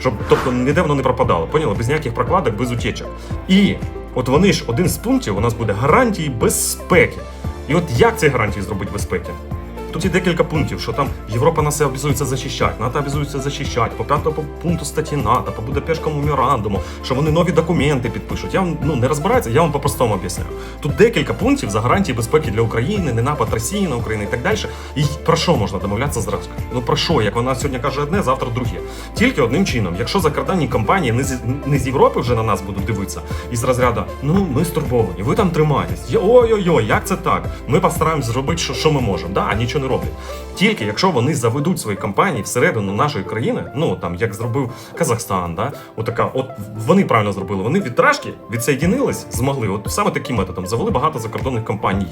Щоб тобто ніде воно не пропадало, поняли? Без ніяких прокладок, без утечок. І от вони ж один з пунктів у нас буде гарантії безпеки. І от як ці гарантії зробити безпеки? Тут є декілька пунктів, що там Європа нас обязується захищати, НАТО обязується захищати, по п'ятому пункту статті НАТО, по Будапештському меморандуму, що вони нові документи підпишуть. Я вам ну не розбираюся, я вам по-простому об'ясняю. Тут декілька пунктів за гарантії безпеки для України, не напад Росії на Україну і так далі. І про що можна домовлятися зразу? Ну про що? Як вона сьогодні каже одне, завтра друге. Тільки одним чином, якщо закордонні компанії не з не з Європи вже на нас будуть дивитися, і з розряду, ну ми стурбовані, ви там тримаєтесь. Ой-ой-ой, як це так? Ми постараємось зробити, що, що ми можемо. Да, а нічого не роблять. Тільки якщо вони заведуть свої компанії всередину нашої країни, ну там як зробив Казахстан, да, отака, от вони правильно зробили. Вони від трашки відсоєдінились, змогли. От саме таким методом завели багато закордонних компаній.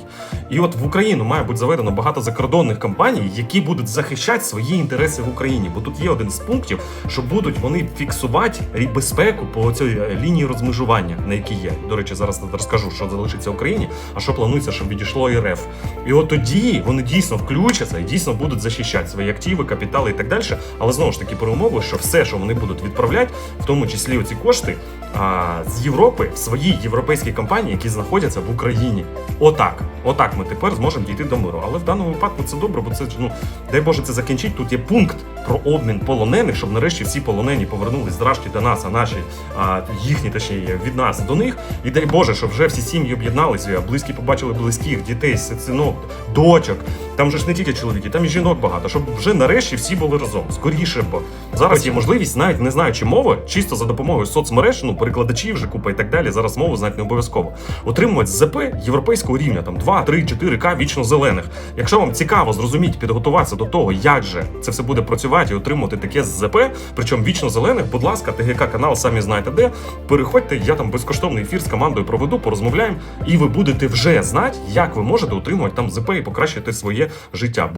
І от в Україну має бути заведено багато закордонних компаній, які будуть захищати свої інтереси в Україні. Бо тут є один з пунктів, що будуть вони фіксувати безпеку по цій е, лінії розмежування, на якій є. До речі, зараз розкажу, що залишиться Україні, а що планується, щоб відійшло РФ. І от тоді вони дійсно включаться і дійсно будуть захищати свої активи, капітали і так далі. Але знову ж таки, при умови, що все, що вони будуть відправляти, в тому числі оці кошти, а, з Європи в свої європейські компанії, які знаходяться в Україні. Отак, отак ми тепер зможемо дійти до миру. Але в даному випадку це добре, бо це ж, ну дай Боже це закінчить. Тут є пункт про обмін полонених, щоб нарешті всі полонені повернулись здрашті до нас, а наші а, їхні точніше від нас до них. І дай Боже, щоб вже всі сім'ї об'єдналися, близькі побачили близьких, дітей, синок, дочок. Там же ж не тільки чоловіки, там і жінок багато, щоб вже нарешті всі були разом. Скоріше, бо зараз є можливість, навіть не знаючи мови, чисто за допомогою соцмереж, ну перекладачів вже купа і так далі. Зараз мову знати не обов'язково. Отримувати ЗП європейського рівня, там 2, 3, 4К вічно зелених. Якщо вам цікаво зрозуміти, підготуватися до того, як же це все буде працювати і отримувати таке ЗП, причому вічно зелених, будь ласка, ТГК канал, самі знаєте де. Переходьте, я там безкоштовний ефір з командою проведу, порозмовляємо, і ви будете вже знати, як ви можете отримувати там ЗП і покращити своє життя.